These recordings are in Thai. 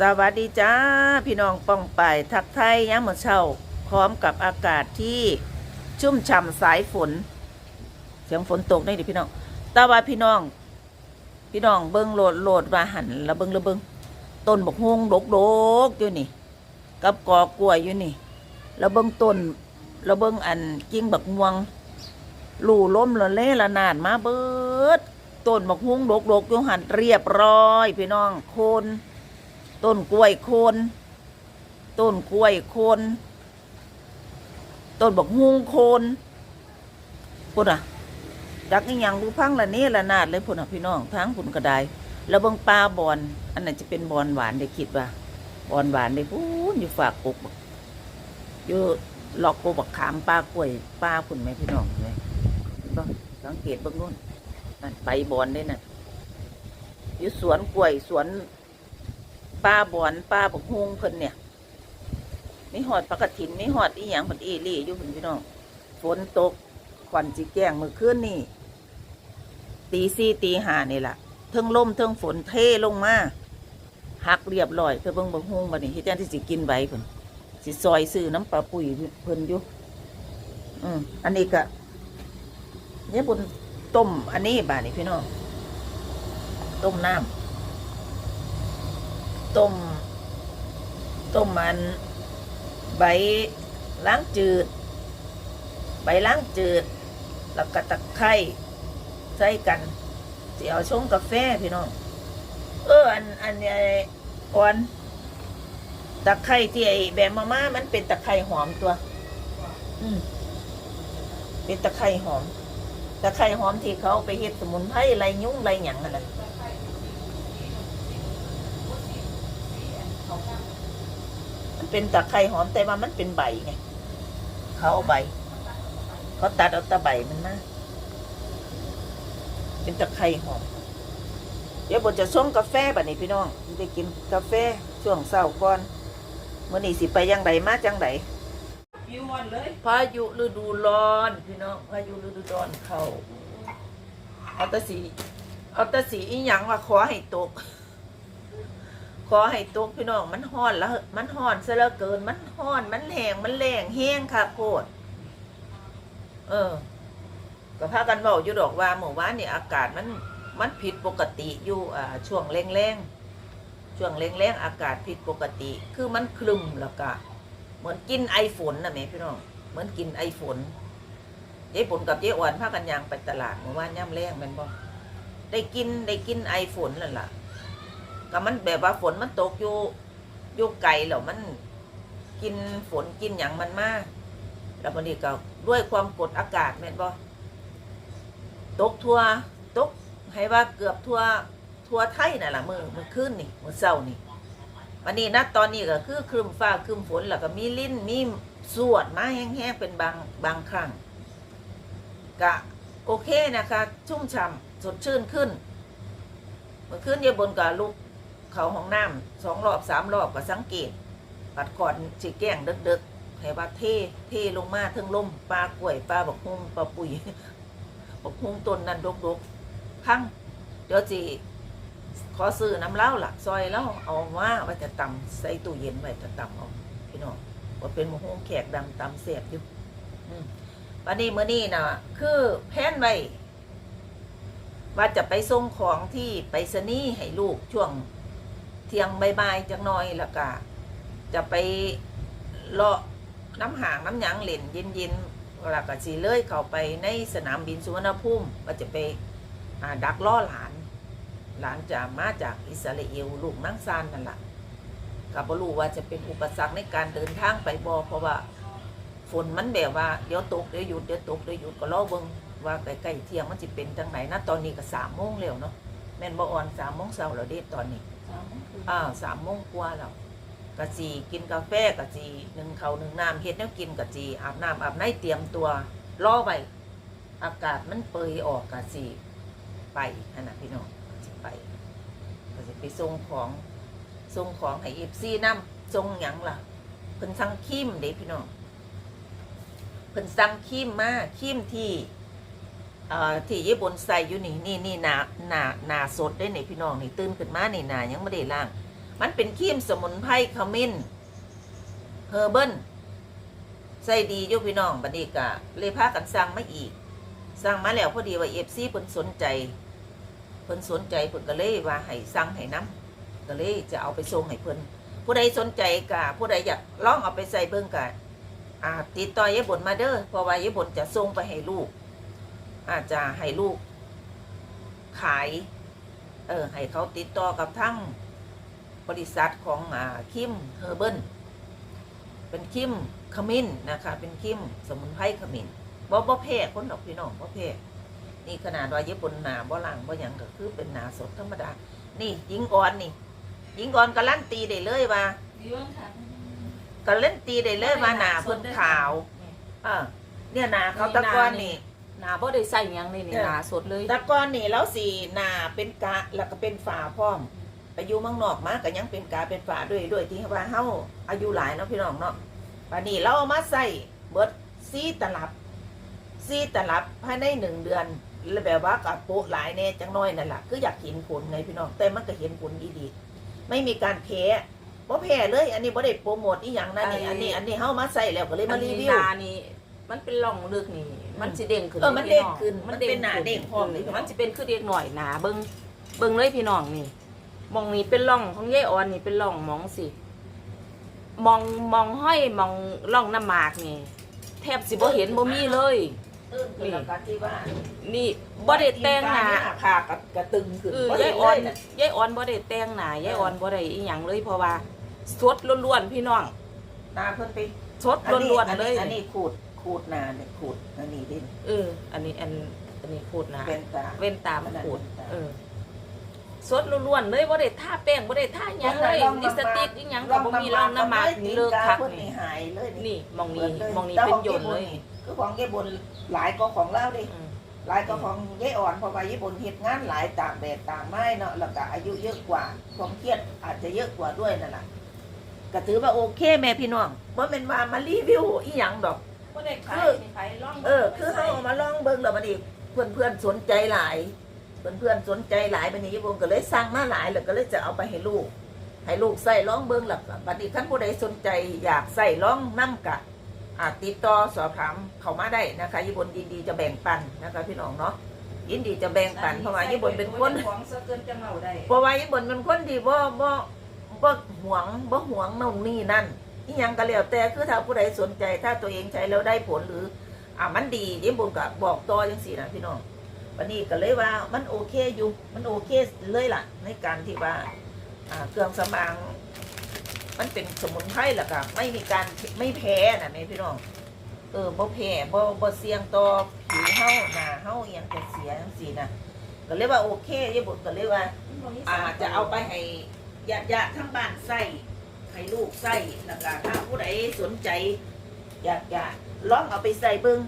สวัสดีจ้า พี่น้องป้องไปทักไทยย้ำหมดเช้าพร้อมกับอากาศที่ชุ่มฉ่ำสายฝน เสียงฝนตกได้ดิพี่น้องต่ว่าพี่น้อง พี่น้องเบิ้งโหลดโหลดมาหันแล้วเบิ้งแล้วเบิ้งต้นบกฮวงดกดกๆอยู่นี่ กับกอกล้วยอยู่นี่แล้วเบิ้งต้นแล้วเบิ้งอันกิ่งบักม่วงลู่ล้มละเล่ละนานมาเบิดต้นบกฮวงดกดกๆอยู่หันเรียบร้อย พี่น้องโคน ต้นกล้วยโคน ต้นกล้วยโคน ต้นบักฮุงโคนพุ่นอะจักอีหยังดูพังละนี่ละนาดเลยพุ่นอะพี่น้องทั้งพุ่นก็ได้แล้วเบิ่งปลาบอนอันนั้นจะเป็นบอนหวานได้คิดว่าบอนหวานได้พูนอยู่ฝากกกบักอยู่หลอกกกบักขามปลากล้วยปลาพุ่นไหมพี่น้องไหมสังเกตเบิ่งนู่นนั่นไปบอนได้น่ะอยู่สวนกล้วยสวน ปลาบอนปลาบกฮุงเพิ่นเนี่ยมีหอดปลากระถินมีหอดอีหยังเพิ่นอีลี่อยู่เพิ่นพี่น้องฝนตกขวัญจีแก้งเมื่อคืนนี่ตีสี่ตีห้านี่ล่ะเทิงล่มเทิงฝนเทลงมาหักเรียบร้อยเพื่อเบิ่งบกฮุงบัดนี้เฮ็ดจังที่สิกินไว้เพิ่นสิซอยซื้อน้ำปลาปุ๋ยเพิ่นอยู่อืมอันนี้ก็เนี่ยบนต้มอันนี้บานี้พี่น้องต้มน้ำ ต้ม ต้มมัน ใบล้างจืด ใบล้างจืด แล้วก็ตะไคร้ใส่กันเสียวชงกาแฟพี่น้อง เออ อัน อันไอ้อ่อนตะไคร้ที่ไอ้แบมมาม่ามันเป็นตะไคร้หอมตัว อืมเป็นตะไคร้หอม ตะไคร้หอมที่เขาไปเฮ็ดสมุนไพรไรยุ่งไรหยังนั่นแหละ มันเป็นตะไคร้หอมแต่ว่ามันเป็นใบไงเขาเอาใบเขาตัดเอาแตะใบมันมาเป็นตะไคร้หอมเดี๋ยวบนจะส่งกาแฟบัดนี้พี่น้องได้กินกาแฟช่วงเช้าก่อนมื่อนี้สิไปยังไดมาจังไดพายุฤดูร้อนพี่น้องพายุฤดูร้อนเข้าเอาแตะสีเอาแตะสีอีหยังว่าขอให้ตก ขอให้ตกพี่น้องมันห้อนแล้วมันห้อนซะเหลือเกิน มันห้อนมันแหงมันแรงแห้งค่ะโพดเออ ก็พากันบอกอยู่ดอกว่าเมื่อวานนี่อากาศมันมันผิดปกติอยู่อ่าช่วงแรงๆช่วงแรงๆอากาศผิดปกติ คือมันคลึมแล้วก็เหมือนกินไอฝนนะแม่พี่น้องเหมือนกินไอฝนเจ๊ฝนกับเจ๊อ้วนพากันยางไปตลาดเมื่อวานย่ำแรงแมันบ่ได้กินได้กินไอฝนนั่นล่ะ ก็มันแบบว่าฝนมันตกอยู่อยู่ไกลแล้วมันกินฝนกินอย่างมันมาก แล้ววันนี้ก็ด้วยความกดอากาศแม่นบ่ตกทั่วตกให้ว่าเกือบทั่วทั่วไทยน่ะล่ะมือมือขึ้นนี่มือเศร้านี่วันนี้นะตอนนี้ก็คือครึมฟ้าครึมฝนแล้วก็มีลิ้นมีสวดมาแห้งๆเป็นบางบางครั้งก็โอเคนะคะ ชุ่มฉ่ำสดชื่นขึ้น เมื่อคืนเยายบนกับลูก เขาห้องน้ำสองรอบสามรอบก็สังเกตปัดก่อนสิแกล้งเดึกๆให้ว่าเทเทลงมาเทิงลมปลากล้วยปลาบักฮุงปลาปุ๋ยบักฮุงต้นนั้นดกๆพังเดี๋ยวจีขอซื้อน้ำเหล้าล่ะซอยแล้วเอามาไว้จะตำใส่ตู้เย็นไว้จะตำเอาพี่น้องว่าเป็นบักฮุงแขกดำตำเสียบอยู่อันนี้เมื่อนี้นะคือแพนไว้ว่าจะไปส่งของที่ไปรษณีย์ให้ลูกช่วง ที่ยงบ่ายๆจังหน่อยแล้วก็จะไปเลาะน้ำหางน้ำหยังเหล่นเย็นๆแล้วก็สีเลยเข้าไปในสนามบินสุวรรณภูมิว่าจะไปดักล่อหลาน หลานจะมาจากอิสราเอลลูกนั่งซานนั่นแหละกับบรู้ว่าจะเป็นอุปสรรคในการเดินทางไปบอเพราะว่าฝนมันแบบว่าเดี๋ยวตกเดี๋ยวหยุดเดี๋ยวตกเดี๋ยวหยุดก็รอเบิงว่าใกล้ๆเที่ยงมันจะเป็นจังไหนนะตอนนี้ก็สามโมงแล้วเนาะแม่นบ่อ่อนสามโมงเช้าแล้วเด็ตอนนี้ อ่าสามโมงกว่าแล้วกะจีกินกาแฟกะจีหนึ่งเขาหนึ่งน้ำเฮ็ดแนวกินกะจีอาบน้ำอาบในเตรียมตัวรอไว้อากาศมันเปยออกกะจีไปนั่นนะพี่น้องจีไปกะจีไปส่งของส่งของให้เอฟซีน้ำส่งหยังล่ะเพิ่นสั่งครีมเด้พี่น้องเพิ่นสั่งครีมมาครีมที่ เอ่อที่ญี่ปุ่นใส่อยู่นี่นี่นี่หนาหนาหนาสดได้นี่พี่น้องนี่ตื่นขึ้นมานี่หนายังไม่ได้ล้าง มันเป็นครีมสมุนไพรขมิ้นเฮอร์เบิลใส่ดีอยู่พี่น้องบัดนี้กะเลยพากันสั่งมาอีกสั่งมาแล้วพอดีว่าเอฟซีเพิ่นสนใจเพิ่นสนใจเพิ่นก็เลยว่าให้สั่งให้น้ำก็เลยจะเอาไปส่งให้เพิ่นผู้ใดสนใจกะผู้ใดอยากลองเอาไปใส่เบิ่งกะอ่าติดต่อยายบนมาเด้อเพราะว่ายายบนจะส่งไปให้ลูก อาจจะให้ลูกขาย เออ ให้เขาติดต่อกับทั้งบริษัทของอ่าคิมเฮอร์เบิลเป็นคิมขมิ้นนะคะ เป็นคิมสมุนไพรขมิ้นบ่บ่แพ้คนดอกพี่น้องบ่แพ้นี่ขนาดว่าญี่ปุ่นหนาบ่หลังบ่หยังก็คือเป็นหนาสดธรรมดา นี่หญิงอ่อนนี่หญิงอ่อนการันตีได้เลยว่าดีบ้างค่ะการันตีได้เลยว่าหนาเพิ่นขาว เออเนี่ยหนาเขาตะกอนนี่ หนาบ่ได้ใส่หยังนี่นี่เออ หนาสดเลย แตะกอนนี่แล้วสีหนาเป็นกะแล้วก็เป็นฝาพร้อม ไปอยู่เมืองนอกมาก็ยังเป็นกาเป็นฝาด้วยด้วยที่ว่าเฮาอายุหลายเนาะพี่น้องเนาะป่านนี้เราเอามาใส่เบิดซีตลับซีตลับภายในหนึ่งเดือนแล้วแบบว่ากับโปะหลายแน่จังน้อยนั่นแหละคืออยากเห็นผลไงพี่น้องแต่มันก็เห็นผลดีๆไม่มีการแพ้บ่แพ้เลย อันนี้บ่ได้โปรโมทอีหยังนะนี่อันนี้อันนี้เฮามาใส่แล้วก็เลยมารีวิว อันนี้หนานี่ มันเป็นร่องลึกนี่ มันสิเด้งขึ้นเออมันพี่เด้งขึ้นมันเป็นหนาเด้งพร้อมเลยเมันสิเป็นคือเด็กหน่อยหนาเบิ่งเบิ่งเลยพี่น้องนี่มองนี่เป็นร่องของยายอ่อนนี่เป็นร่องมองสิมองมองห้อยมองร่องน้ำหมากนี่ แทบสิบ่เห็นบ่มีเลยเออคือหลักการที่ว่านี่บ่ได้แต่งหนาผากกับกระตึงขึ้นเออบ่ยาได้ยอ่อนเลยะยายอ่อนบ่ได้แต่งหน้ายายอ่อนบ่ได้อีหยังเลยเพราะว่าสดล้วนๆพี่น้องหนาเพิ่นไปสดล้วนๆเลยอันนี้ขูด ขูดหนาเนี่ยขูดอันนี้ดิเออ อันนี้อันอันนี้ขูดหน้าเป็นตา เว้นตามขูดเว้นตาเออสดล้วนๆเลยบ่ได้ทาแป้งบ่ได้ทาหยังเลยลองลิปสติกอีหยังก็บ่มีรองน้ำหมากนี่เลิกคักเพิ่นนี่นี่หายเลยนี่มองนี้มองนี้แต่เป็นของหยนเลยญี่ปุ่คือของญี่ปุ่นหลายก็ของเราดิ อืม หลายก็ของยายอ่อนเพราะว่าญี่ปุ่นเฮ็ดงานหลายตากแดดตากไม้เนาะแล้วก็อายุเยอะกว่าความเครียดอาจจะเยอะกว่าด้วยนั่นแหละก็ถือว่าโอเคแม่พี่น้องว่าเป็นว่ามารีวิวอีหยังดอก บ่ได้ขายคือขายร่องเออ คือเขาเอามาลองเบิ่งแล้วมันอีกเพื่อนเพื่อนๆสนใจหลาย เพื่อนเพื่อนๆสนใจหลายบัดนี้ผมก็เลยสั่งมาหลายแล้วก็เลยจะเอาไปให้ลูก ให้ลูกใส่ลองเบิ่งแล้วก็บัดนี้ท่านผู้ใดสนใจอยากใส่ลองน้ำกะอาติดต่อสอบถามเข้ามาได้นะคะญี่ปุ่นยินดีจะแบ่งปันนะคะ พี่น้องเนาะยินดีจะแบ่งปันเพราะว่าญี่ปุ่นเป็นคน ของเสเกินจังเอาได้เพราะว่าญี่ปุ่นเป็นคนที่บ่บ่บ่หวงบ่หวงนู่นนี่นั่น อีหยังก็แล้วแต่คือถ้าผู้ใดสนใจ ถ้าตัวเองใช้แล้วได้ผลหรือ อ่ามันดีญี่ปุ่นก็บอกต่อจังซี่นะพี่น้องวันนี้ก็เลยว่ามันโอเคอยู่มันโอเคเลยล่ะ ในการที่ว่าอ่าเครื่องสำอางมันเป็นสมุนไพรแล้วก็ไม่มีการไม่แพ้นะแม่พี่น้องเออบ่แพ้บ่บ่เสี่ยงต่อผิวเฮาหน้าเฮาอหยังจะเสียจังซี่นะก็เลยว่าโอเคญี่ปุ่นก็เลยว่าอาจจะเอาไปให้ญาติญาติๆทั้งบ้านใส่ ให้ลูกใส่แล้วก็ถ้าผู้ใดสนใจ อยากจะลองเอาไปใส่เบิ้ง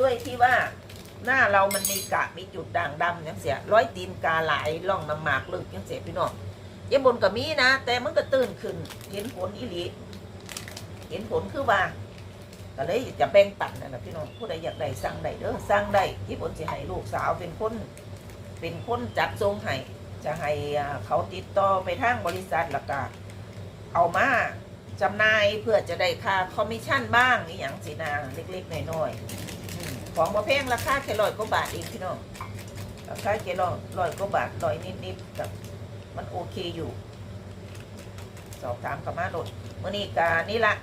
ด้วยที่ว่าหน้าเรามันมีกะมีจุดด่างดำยังเสียร้อยตีนกาหลายล่องน้ำหมากลึกยังเสียพี่น้องยังบนกับมีนะ แต่มันก็ตื่นขึ้น เห็นผลอีหลีเห็นผลคือว่าก็เลยจะแบ่งปันนะพี่น้องผู้ใดอยากได้สั่งได้เด้อสั่งได้ที่ผลจะให้ลูกสาวเป็นคนเป็นคนจัดทรงให้จะให้เขาติดต่อไปทางบริษัทแล้วก็ เอามาจำหน่ายเพื่อจะได้ค่าคอมมิชชั่นบ้างอย่างสินาเล็กๆน้อยๆอืมของมาแพงราคาแค่ร้อยกว่าบาทเองพี่น้องราคาแค่ร้อยร้อยกว่าบาทร้อยนิดๆกับมันโอเคอยู่สอบถามกับมาโดดมื่อนี้กานี่ละ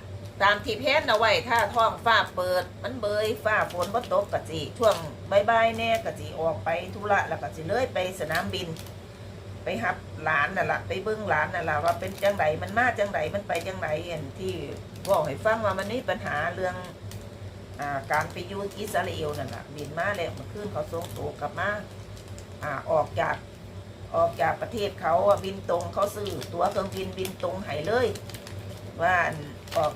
ตามที่แพทย์เอาไว้ถ้าท้องฟ้าเปิด มันเบยฟ้าฝนบ่ตกกะจิช่วงบ่ายๆแน่กะจิออกไปธุระแล้วกะจิเลยไปสนามบิน ไปหับหลานน่ะละไปเบิ้งหลานน่ะละว่าเป็นจังไดมันมาจังไดมันไปจังไดอันที่บอกให้ฟังว่ามันมีปัญหาเรื่องอ่าการไปยู่อิสราเอลนั่นแหละบินมาแล้วมื่อคืนเขาส่งตัวกลับมาอ่าออกจากออกจากประเทศเขาบินตรงเขาซื้อตัวเครื่องบินบินตรงให้เลย ว่าออก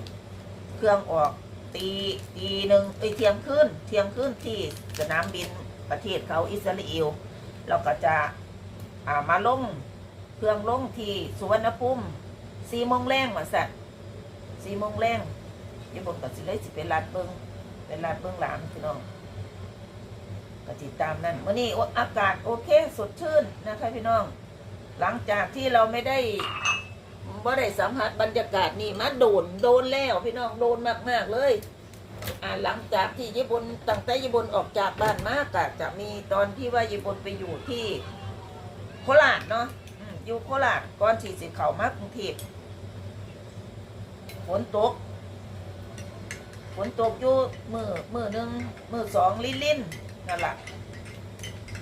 เครื่องออกตีตีหนึ่งไปเที่ยงคืนเที่ยงคืนที่สนามบินประเทศเขาอิสราเอลเราก็จะ อ่ามาลงเครื่องลงที่สุวรรณภูมิสี่โมงแรงมาสัตว์สี่โมงแรงยี่บนกับสิเลยสิเป็นลาดเบิงเป็นลาดเบิงหลานพี่น้องก็ติดตามนั่นวันนี้อากาศโอเคสดชื่นนะคะพี่น้อง หลังจากที่เราไม่ได้บ่ได้สัมผัสบรรยากาศนี่มาโดนโดนแล้วพี่น้องโดนมาก ๆ เลย อ่าหลังจากที่ญี่ปุ่นตั้งแต่ญี่ปุ่นออกจากบ้านมากะจะมีตอนที่ว่าญี่ปุ่นไปอยู่ที่ โคราชเนาะอยู่โคราชก่อนที่สิเข้ามากรุงเทพฝนตกฝนตกอยู่มือมือหนึ่งมือสองลิ้นลิ้นนั่นแหละ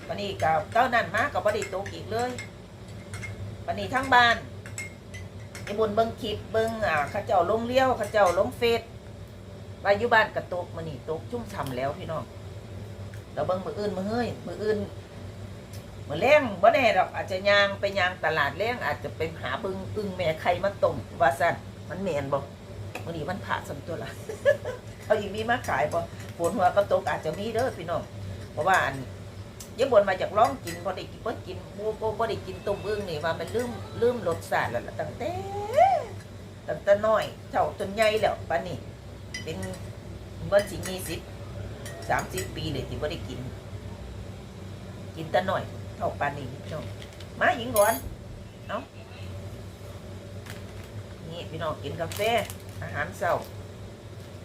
วันนี้กับเต้านั่นมากับบ่ได้ตกอีกเลยวันนี้ทั้งบ้านญี่ปุ่นเบิ่งคลิปเบิ่งอ่าข้าเจ้าลงเลี้ยวข้าเจ้าลงเฟซวายู่บ้านกระตกมันนี่ตกชุ่มฉ่ำแล้วพี่น้องเราเบิ่งมืออื่นมือเฮ้ยมืออื่น มือแรงบ่แน่ดอกอาจจะยางไปยางตลาดแรงอาจจะไปหาบิ่งอึงแม่ไข่มาต้มว่าซั่นมันแมนบ่มื้อนี้มันผ่าสำตัวละเขาอีกมีมาขายบ่ฝนหัวกระตกอาจจะมีเด้อพี่น้องเพราะว่าอันยังบนมาจากร้องกินบ่ได้กินบ่กินบ่บ่บ่ได้กินต้มอึ่งนี่ว่ามันลืมลืมรสชาติแล้วล่ะตั้งแต่ตั้งแต่น้อยเท่าจนใหญ่แล้วปานนี้เป็นเมื่อสิมีสิบสามสิบปีเลยที่ไม่ได้กิน กินแต่น่อย เท่าปานนี้พี่น้องมาหญิงก่อนเอาะนี่พี่น้องกินกาแฟอาหารเช้า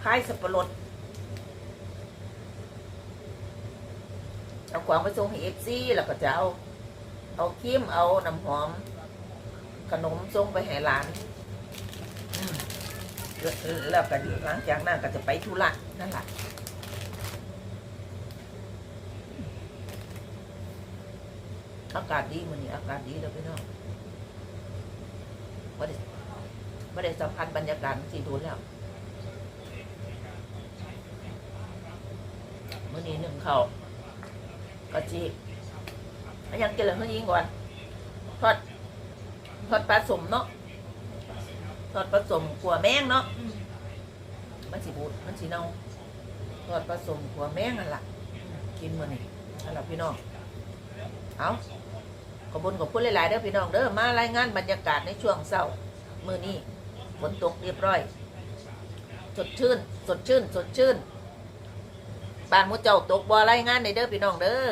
คายสับปะรดเอาของไปส่งให้เอฟซีแล้วก็จะเอา เอาครีมเอาน้ำหอม ขนมส่งไปให้หลานแล้วแล้วก็หลังจากนั้นก็จะไปธุระนั่นแหละ อากาศดีมันนี่อากาศดีแล้วพี่น้องไม่ได้ไม่ได้สัมผัสบรรยากาศสี่ดูแล้วมื่อนี้หนึ่งเขาวก็จีอันยังกินเหลืองยิงก่อนทอดทอดปลาสมเนาะทอดผสมขัวแมงเนาะมันสิบูดมันสิเน่าทอดผสมขัวแมงนั่นแหละกินมื้อนี้นั่นล่ะพี่น้อง เอาขอบคุญขอบคุณหลายๆเด้อพี่น้องเด้อมารายงานบรรยากาศในช่วงเช้ามือนี้ฝนตกเรียบร้อย สดชื่น สดชื่น สดชื่นบ้านมุเจ้าตกบ่รายงานในเด้อพี่น้องเด้อ